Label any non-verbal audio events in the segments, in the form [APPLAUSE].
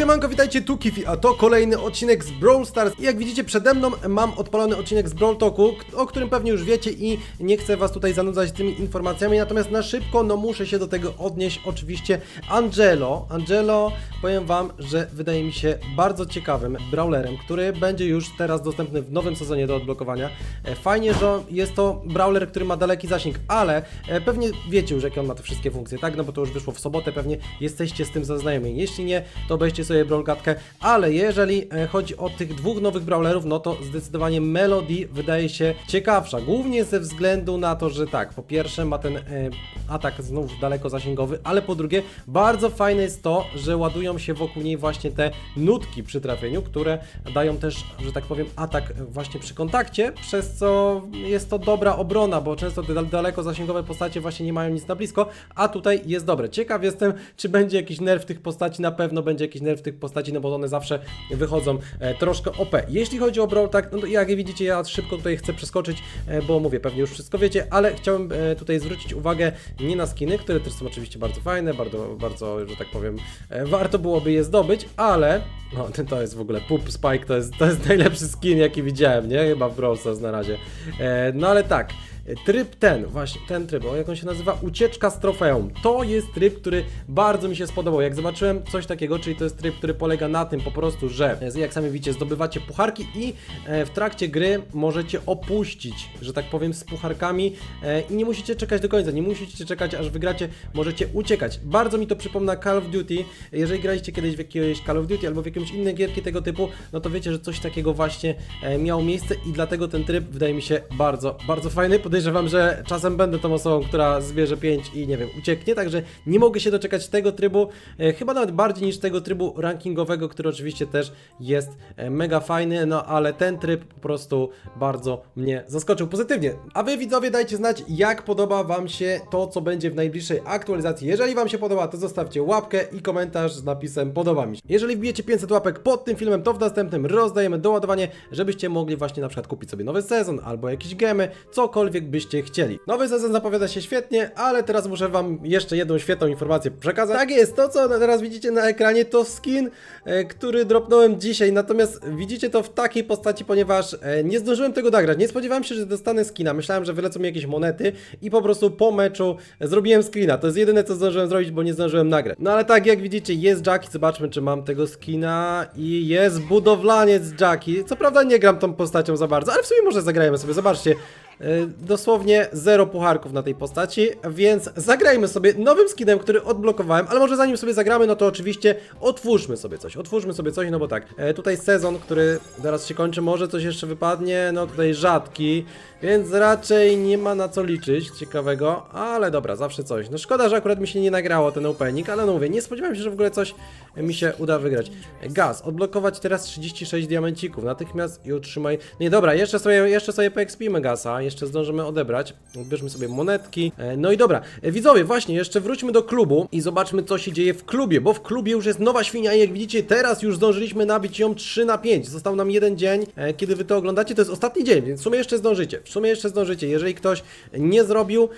Siemanko, witajcie, tu Kifi, a to kolejny odcinek z Brawl Stars. I jak widzicie przede mną mam odpalony odcinek z Brawl Talku, o którym pewnie już wiecie i nie chcę was tutaj zanudzać tymi informacjami, natomiast na szybko, no muszę się do tego odnieść, oczywiście Angelo. Angelo, powiem wam, że wydaje mi się bardzo ciekawym brawlerem, który będzie już teraz dostępny w nowym sezonie do odblokowania. E, Fajnie, że jest to brawler, który ma daleki zasięg, ale e, pewnie wiecie już, jakie on ma te wszystkie funkcje, tak? No bo to już wyszło w sobotę, pewnie jesteście z tym zaznajomieni. Jeśli nie, to obejrzcie sobie Brawlgatkę, ale jeżeli e, chodzi o tych dwóch nowych brawlerów, no to zdecydowanie Melody wydaje się ciekawsza, głównie ze względu na to, że tak, po pierwsze ma ten e, atak znów daleko zasięgowy, ale po drugie bardzo fajne jest to, że ładują się wokół niej właśnie te nutki przy trafieniu, które dają też, że tak powiem, atak właśnie przy kontakcie, przez co jest to dobra obrona, bo często te dal- daleko zasięgowe postacie właśnie nie mają nic na blisko, a tutaj jest dobre. Ciekaw jestem, czy będzie jakiś nerw tych postaci, na pewno będzie jakiś nerw tych postaci, no bo one zawsze wychodzą e, troszkę OP. Jeśli chodzi o Brawl, tak, no to jak widzicie, ja szybko tutaj chcę przeskoczyć, e, bo mówię, pewnie już wszystko wiecie, ale chciałem e, tutaj zwrócić uwagę nie na skiny, które też są oczywiście bardzo fajne, bardzo, bardzo, że tak powiem, warto byłoby je zdobyć, ale, no [LAUGHS] to jest w ogóle Poop Spike, to jest, to jest najlepszy skin, jaki widziałem, nie? Chyba w Brawl Stars na razie. No ale tak, Tryb ten, właśnie ten tryb, o jak on się nazywa? Ucieczka z trofeum. To jest tryb, który bardzo mi się spodobał. Jak zobaczyłem coś takiego, czyli to jest tryb, który polega na tym po prostu, że jak sami widzicie, zdobywacie pucharki i e, w trakcie gry możecie opuścić, że tak powiem, z pucharkami e, i nie musicie czekać do końca, nie musicie czekać aż wygracie, możecie uciekać. Bardzo mi to przypomina Call of Duty. Jeżeli graliście kiedyś w jakiegoś Call of Duty albo w jakimś innej gierki tego typu, no to wiecie, że coś takiego właśnie e, miało miejsce i dlatego ten tryb wydaje mi się bardzo, bardzo fajny. Podejrzewam, że czasem będę tą osobą, która zbierze 5 i nie wiem, ucieknie, także nie mogę się doczekać tego trybu, e, chyba nawet bardziej niż tego trybu rankingowego, który oczywiście też jest e, mega fajny, no ale ten tryb po prostu bardzo mnie zaskoczył pozytywnie. A wy widzowie dajcie znać, jak podoba wam się to, co będzie w najbliższej aktualizacji. Jeżeli wam się podoba, to zostawcie łapkę i komentarz z napisem podoba mi się. Jeżeli wbijecie 500 łapek pod tym filmem, to w następnym rozdajemy doładowanie, żebyście mogli właśnie na przykład kupić sobie nowy sezon albo jakieś gemy, cokolwiek byście chcieli. Nowy sezon zapowiada się świetnie, ale teraz muszę wam jeszcze jedną świetną informację przekazać. Tak jest, to co teraz widzicie na ekranie to skin, e, który dropnąłem dzisiaj, natomiast widzicie to w takiej postaci, ponieważ e, nie zdążyłem tego nagrać. Nie spodziewałem się, że dostanę skina. Myślałem, że wylecą mi jakieś monety i po prostu po meczu zrobiłem screena. To jest jedyne, co zdążyłem zrobić, bo nie zdążyłem nagrać. No ale tak, jak widzicie, jest Jackie. Zobaczmy, czy mam tego skina. I jest budowlaniec Jackie. Co prawda nie gram tą postacią za bardzo, ale w sumie może zagrajmy sobie. Zobaczcie. E, Dosłownie zero pucharków na tej postaci, więc zagrajmy sobie nowym skinem, który odblokowałem, ale może zanim sobie zagramy, no to oczywiście otwórzmy sobie coś, otwórzmy sobie coś, no bo tak, e, tutaj sezon, który zaraz się kończy, może coś jeszcze wypadnie, no tutaj rzadki, więc raczej nie ma na co liczyć ciekawego, ale dobra, zawsze coś. No szkoda, że akurat mi się nie nagrało ten opening, ale no mówię, nie spodziewałem się, że w ogóle coś mi się uda wygrać. Gaz, odblokować teraz 36 diamencików, natychmiast i otrzymaj... Nie, dobra, jeszcze sobie, jeszcze sobie poekspimy gasa, jeszcze zdążymy odebrać. Odbierzmy sobie monetki. E, No i dobra, E, widzowie, właśnie, jeszcze wróćmy do klubu i zobaczmy, co się dzieje w klubie, bo w klubie już jest nowa świnia i jak widzicie, teraz już zdążyliśmy nabić ją 3 na 5. Został nam jeden dzień, e, kiedy wy to oglądacie, to jest ostatni dzień, więc w sumie jeszcze zdążycie. W sumie jeszcze zdążycie. Jeżeli ktoś nie zrobił,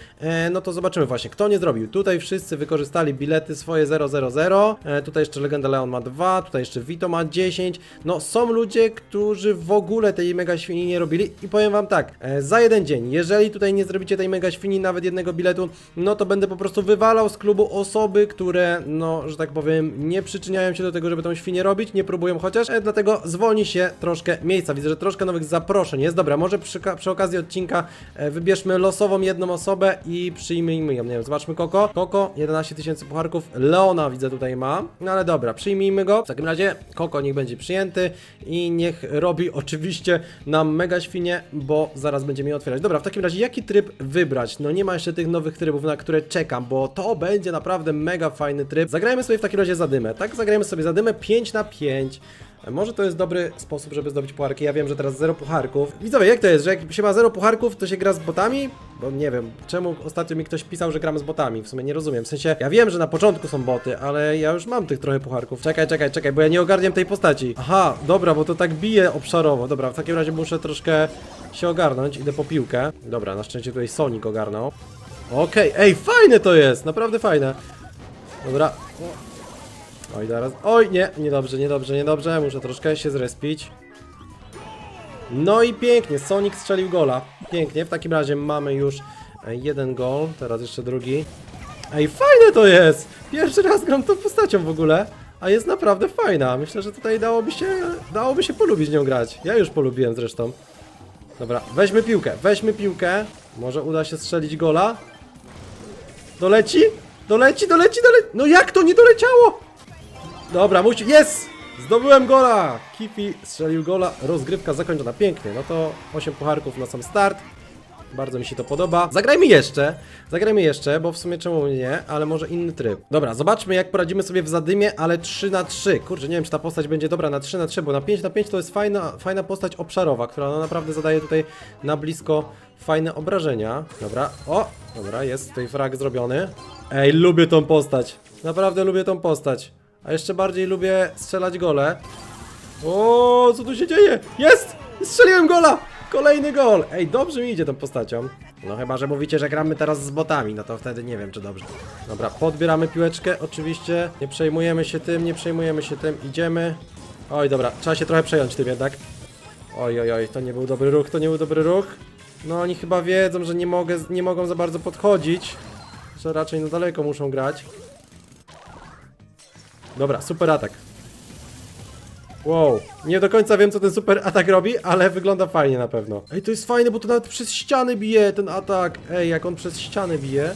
no to zobaczymy właśnie, kto nie zrobił. Tutaj wszyscy wykorzystali bilety swoje 000. E, Tutaj jeszcze Legenda Leon ma 2, tutaj jeszcze Vito ma 10. No są ludzie, którzy w ogóle tej mega świni nie robili i powiem wam tak, za jeden dzień, jeżeli tutaj nie zrobicie tej mega świni, nawet jednego biletu, no to będę po prostu wywalał z klubu osoby, które, no, że tak powiem, nie przyczyniają się do tego, żeby tą świnię robić, nie próbują chociaż, e, dlatego zwolni się troszkę miejsca. Widzę, że troszkę nowych zaproszeń jest. Dobra, może przy, przy okazji odcinka e, wybierzmy losową jedną osobę i przyjmijmy ją. Nie wiem, zobaczmy Koko. Koko, 11 tysięcy pucharków. Leona widzę tutaj ma. No ale dobra, przyjmijmy go. W takim razie Koko niech będzie przyjęty i niech robi oczywiście nam mega świnie, bo zaraz będziemy je otwierać. Dobra, w takim razie jaki tryb wybrać? No nie ma jeszcze tych nowych trybów, na które czekam, bo to będzie naprawdę mega fajny tryb. Zagrajmy sobie w takim razie zadymę, tak? Zagrajmy sobie zadymę 5 na 5. Może to jest dobry sposób, żeby zdobyć pucharki. Ja wiem, że teraz zero pucharków. Widzowie, jak to jest, że jak się ma zero pucharków, to się gra z botami? Bo nie wiem, czemu ostatnio mi ktoś pisał, że gramy z botami. W sumie nie rozumiem. W sensie, ja wiem, że na początku są boty, ale ja już mam tych trochę pucharków. Czekaj, czekaj, czekaj, bo ja nie ogarniam tej postaci. Aha, dobra, bo to tak bije obszarowo. Dobra, w takim razie muszę troszkę się ogarnąć. Idę po piłkę. Dobra, na szczęście tutaj Sonic ogarnął. Okej, ej, fajne to jest! Naprawdę fajne. Dobra. Oj, zaraz. Oj, nie, niedobrze, niedobrze, niedobrze. Muszę troszkę się zrespić. No i pięknie, Sonic strzelił gola. Pięknie, w takim razie mamy już e, jeden gol, teraz jeszcze drugi. Ej, fajne to jest! Pierwszy raz gram tą postacią w ogóle, a jest naprawdę fajna. Myślę, że tutaj dałoby się, dałoby się polubić nią grać. Ja już polubiłem zresztą. Dobra, weźmy piłkę, weźmy piłkę. Może uda się strzelić gola. Doleci? Doleci, doleci, doleci. No jak to nie doleciało? Dobra, musi. Jest! Zdobyłem gola! Kifi strzelił gola. Rozgrywka zakończona. Pięknie. No to 8 pucharków na sam start. Bardzo mi się to podoba. Zagrajmy jeszcze. Zagrajmy jeszcze, bo w sumie czemu nie, ale może inny tryb. Dobra, zobaczmy jak poradzimy sobie w zadymie, ale 3 na 3 Kurczę, nie wiem czy ta postać będzie dobra na 3 na 3 bo na 5 na 5 to jest fajna, fajna postać obszarowa, która no naprawdę zadaje tutaj na blisko fajne obrażenia. Dobra, o! Dobra, jest tutaj frag zrobiony. Ej, lubię tą postać. Naprawdę lubię tą postać. A jeszcze bardziej lubię strzelać gole. O, co tu się dzieje? Jest! Strzeliłem gola! Kolejny gol! Ej, dobrze mi idzie tą postacią. No chyba, że mówicie, że gramy teraz z botami, no to wtedy nie wiem, czy dobrze. Dobra, podbieramy piłeczkę, oczywiście. Nie przejmujemy się tym, nie przejmujemy się tym, idziemy. Oj, dobra, trzeba się trochę przejąć tym jednak. Oj, oj, oj, to nie był dobry ruch, to nie był dobry ruch. No oni chyba wiedzą, że nie, mogę, nie mogą za bardzo podchodzić. Że raczej na daleko muszą grać. Dobra, super atak. Wow, nie do końca wiem co ten super atak robi, ale wygląda fajnie na pewno. Ej, to jest fajne, bo to nawet przez ściany bije ten atak. Ej, jak on przez ściany bije,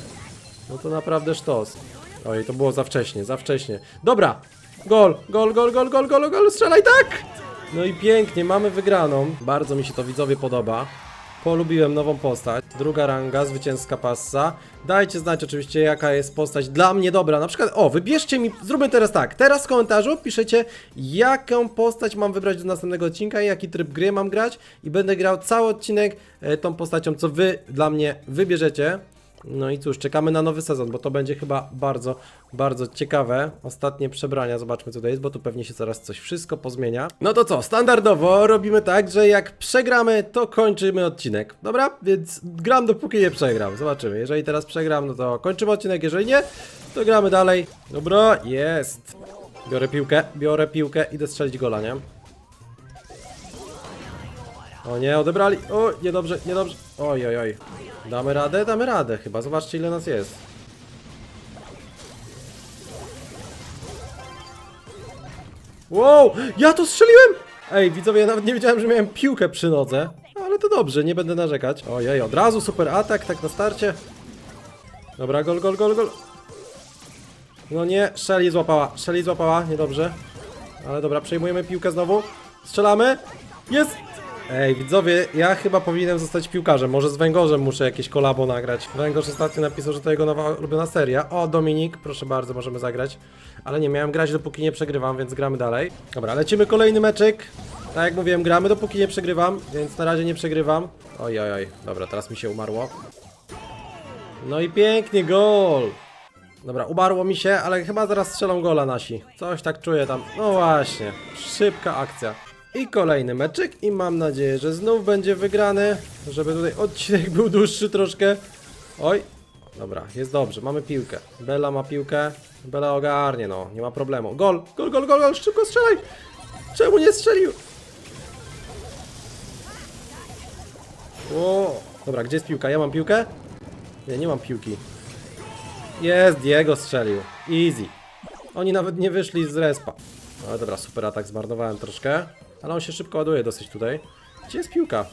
no to naprawdę sztos. Oj, to było za wcześnie, za wcześnie. Dobra, gol, gol, gol, gol, gol, gol, gol, strzelaj tak! No i pięknie, mamy wygraną. Bardzo mi się to widzowie podoba. Polubiłem nową postać. Druga ranga, zwycięska passa. Dajcie znać oczywiście, jaka jest postać dla mnie dobra. Na przykład, o, wybierzcie mi, zróbmy teraz tak. Teraz w komentarzu piszecie, jaką postać mam wybrać do następnego odcinka i jaki tryb gry mam grać. I będę grał cały odcinek e, tą postacią, co wy dla mnie wybierzecie. No i cóż, czekamy na nowy sezon, bo to będzie chyba bardzo, bardzo ciekawe. Ostatnie przebrania, zobaczmy co to jest, bo tu pewnie się zaraz coś wszystko pozmienia. No to co, standardowo robimy tak, że jak przegramy, to kończymy odcinek. Dobra? Więc gram dopóki nie przegram. Zobaczymy. Jeżeli teraz przegram, no to kończymy odcinek, jeżeli nie, to gramy dalej. Dobra, jest. Biorę piłkę, biorę piłkę, idę strzelić gola, nie? O nie, odebrali. O, niedobrze, niedobrze. Oj, oj, oj. Damy radę? Damy radę chyba. Zobaczcie ile nas jest. Wow, ja to strzeliłem! Ej, widzowie, ja nawet nie wiedziałem, że miałem piłkę przy nodze. Ale to dobrze, nie będę narzekać. Ojej, od razu super atak, tak na starcie. Dobra, gol, gol, gol, gol. No nie, Shelly złapała, Shelly złapała, niedobrze. Ale dobra, przejmujemy piłkę znowu. Strzelamy. Jest! Ej, widzowie, ja chyba powinienem zostać piłkarzem. Może z Węgorzem muszę jakieś kolabo nagrać. Węgorz ostatnio napisał, że to jego nowa ulubiona seria. O, Dominik, proszę bardzo, możemy zagrać. Ale nie, miałem grać dopóki nie przegrywam, więc gramy dalej. Dobra, lecimy kolejny meczek. Tak jak mówiłem, gramy dopóki nie przegrywam, więc na razie nie przegrywam. Oj, oj, oj. Dobra, teraz mi się umarło. No i pięknie, gol! Dobra, umarło mi się, ale chyba zaraz strzelą gola nasi. Coś tak czuję tam. No właśnie, szybka akcja. I kolejny meczek i mam nadzieję, że znów będzie wygrany, żeby tutaj odcinek był dłuższy troszkę. Oj, dobra, jest dobrze, mamy piłkę. Bella ma piłkę, Bella ogarnie, no, nie ma problemu. Gol, gol, gol, gol, gol, szybko strzelaj! Czemu nie strzelił? O, dobra, gdzie jest piłka? Ja mam piłkę? Nie, nie mam piłki. Jest, Diego strzelił. Easy. Oni nawet nie wyszli z respa. Ale dobra, super atak, zmarnowałem troszkę. Ale on się szybko ładuje dosyć tutaj. Gdzie jest piłka?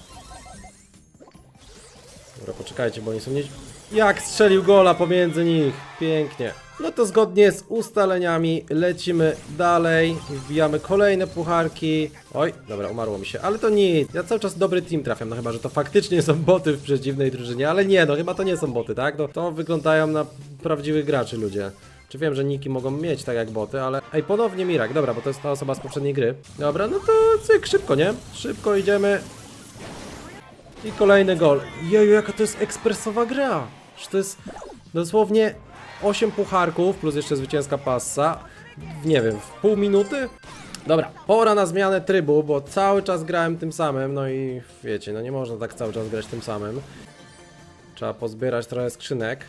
Dobra, poczekajcie, bo oni są nie... Jak strzelił gola pomiędzy nich! Pięknie. No to zgodnie z ustaleniami lecimy dalej. Wbijamy kolejne pucharki. Oj, dobra, umarło mi się, ale to nic. Ja cały czas dobry team trafiam, no chyba, że to faktycznie są boty w przeciwnej drużynie, ale nie, no chyba to nie są boty, tak? No to wyglądają na prawdziwych graczy ludzie. Czy wiem, że niki mogą mieć tak jak boty, ale... Ej, ponownie Mirak, dobra, bo to jest ta osoba z poprzedniej gry. Dobra, no to cyk, szybko, nie? Szybko idziemy. I kolejny gol. Jeju, jaka to jest ekspresowa gra. Że to jest dosłownie 8 pucharków plus jeszcze zwycięska passa. Nie wiem, w pół minuty? Dobra, pora na zmianę trybu, bo cały czas grałem tym samym, no i wiecie, no nie można tak cały czas grać tym samym. Trzeba pozbierać trochę skrzynek.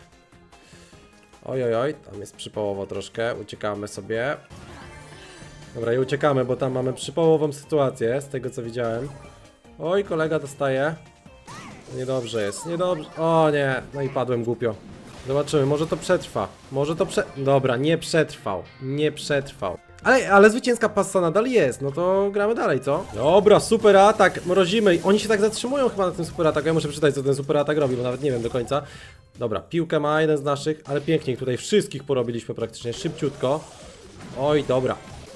Oj, oj, oj, tam jest przypołowo troszkę, uciekamy sobie. Dobra, i uciekamy, bo tam mamy przypołową sytuację, z tego co widziałem. Oj, kolega dostaje. Niedobrze jest, niedobrze. O nie, no i padłem głupio. Zobaczymy, może to przetrwa. Może to prze... Dobra, nie przetrwał. Nie przetrwał. Ale, ale zwycięska passa nadal jest, no to gramy dalej, co? Dobra, super atak, mrozimy. Oni się tak zatrzymują chyba na tym super ataku. Ja muszę przeczytać, co ten super atak robi, bo nawet nie wiem do końca. Dobra, piłkę ma jeden z naszych, ale pięknie tutaj wszystkich porobiliśmy praktycznie, szybciutko. Oj, dobra.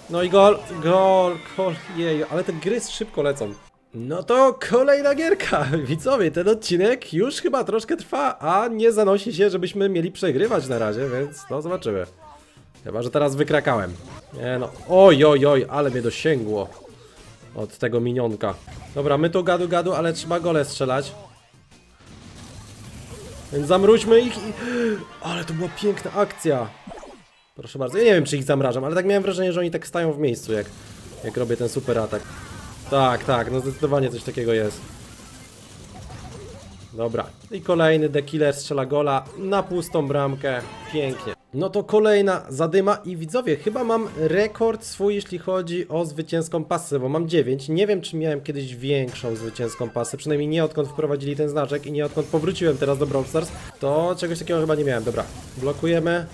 No i gol, gol, gol, jej, ale te gry szybko lecą. No to kolejna gierka. [LAUGHS] Widzowie, ten odcinek już chyba troszkę trwa, a nie zanosi się, żebyśmy mieli przegrywać na razie, więc no zobaczymy. Chyba, że teraz wykrakałem. Nie no, oj, oj, oj, ale mnie dosięgło od tego minionka. Dobra, my tu gadu gadu, ale trzeba gole strzelać. Więc zamróźmy ich i... Ale to była piękna akcja. Proszę bardzo. Ja nie wiem, czy ich zamrażam, ale tak miałem wrażenie, że oni tak stają w miejscu, jak, jak robię ten super atak. Tak, tak, no zdecydowanie coś takiego jest. Dobra. I kolejny The Killer strzela gola na pustą bramkę. Pięknie. No to kolejna zadyma i widzowie, chyba mam rekord swój, jeśli chodzi o zwycięską pasę, bo mam 9. Nie wiem, czy miałem kiedyś większą zwycięską pasę, przynajmniej nie odkąd wprowadzili ten znaczek i nie odkąd powróciłem teraz do Brawl Stars. To czegoś takiego chyba nie miałem. Dobra, blokujemy.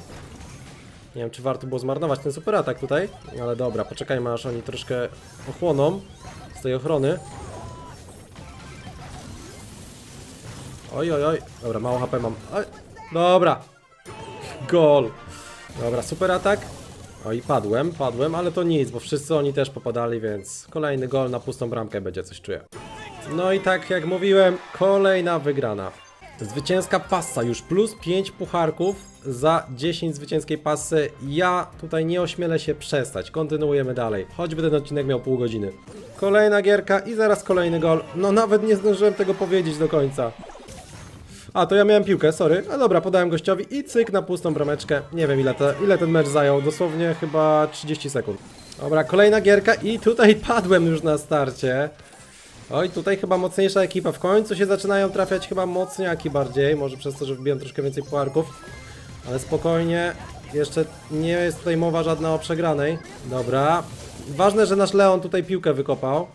Nie wiem, czy warto było zmarnować ten super atak tutaj, ale dobra, poczekajmy aż oni troszkę ochłoną z tej ochrony. Oj, oj, oj. Dobra, mało HP mam. Oj. Dobra. Gol. Dobra, super atak. Oj, padłem, padłem, ale to nic, bo wszyscy oni też popadali, więc kolejny gol na pustą bramkę będzie, coś czuję. No i tak jak mówiłem, kolejna wygrana. Zwycięska passa, już plus 5 pucharków za 10 zwycięskiej pasy. Ja tutaj nie ośmielę się przestać, kontynuujemy dalej. Choćby ten odcinek miał pół godziny. Kolejna gierka i zaraz kolejny gol. No nawet nie zdążyłem tego powiedzieć do końca. A, to ja miałem piłkę, sorry. A dobra, podałem gościowi i cyk na pustą brameczkę. Nie wiem ile, te, ile ten mecz zajął, dosłownie chyba 30 sekund. Dobra, kolejna gierka i tutaj [LAUGHS] padłem już na starcie. Oj, tutaj chyba mocniejsza ekipa. W końcu się zaczynają trafiać chyba mocniaki bardziej. Może przez to, że wbiłem troszkę więcej puarków. Ale spokojnie. Jeszcze nie jest tutaj mowa żadna o przegranej. Dobra. Ważne, że nasz Leon tutaj piłkę wykopał.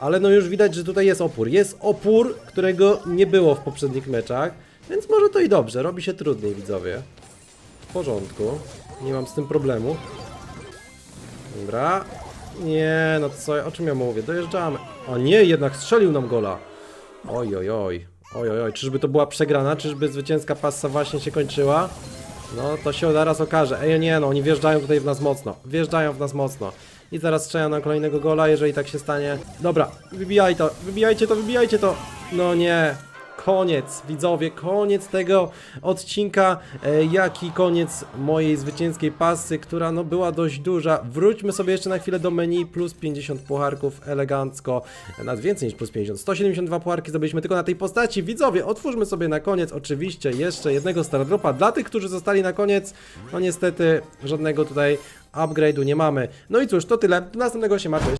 Ale no już widać, że tutaj jest opór. Jest opór, którego nie było w poprzednich meczach. Więc może to i dobrze. Robi się trudniej, widzowie. W porządku. Nie mam z tym problemu. Dobra. Nie, no co, o czym ja mówię? Dojeżdżamy. O nie, jednak strzelił nam gola. Oj, oj, oj. Oj, oj, oj. Czyżby to była przegrana? Czyżby zwycięska passa właśnie się kończyła? No, to się zaraz okaże. Ej, nie no, oni wjeżdżają tutaj w nas mocno. Wjeżdżają w nas mocno. I zaraz strzelają na kolejnego gola, jeżeli tak się stanie. Dobra, wybijaj to, wybijajcie to, wybijajcie to. No nie. Koniec, widzowie, koniec tego odcinka, e, jak i koniec mojej zwycięskiej pasy, która no była dość duża. Wróćmy sobie jeszcze na chwilę do menu, plus 50 pucharków, elegancko, e, nawet więcej niż plus 50, 172 pucharki zdobyliśmy tylko na tej postaci. Widzowie, otwórzmy sobie na koniec oczywiście jeszcze jednego Stardropa dla tych, którzy zostali na koniec. No niestety żadnego tutaj upgrade'u nie mamy. No i cóż, to tyle, do następnego się ma, cześć.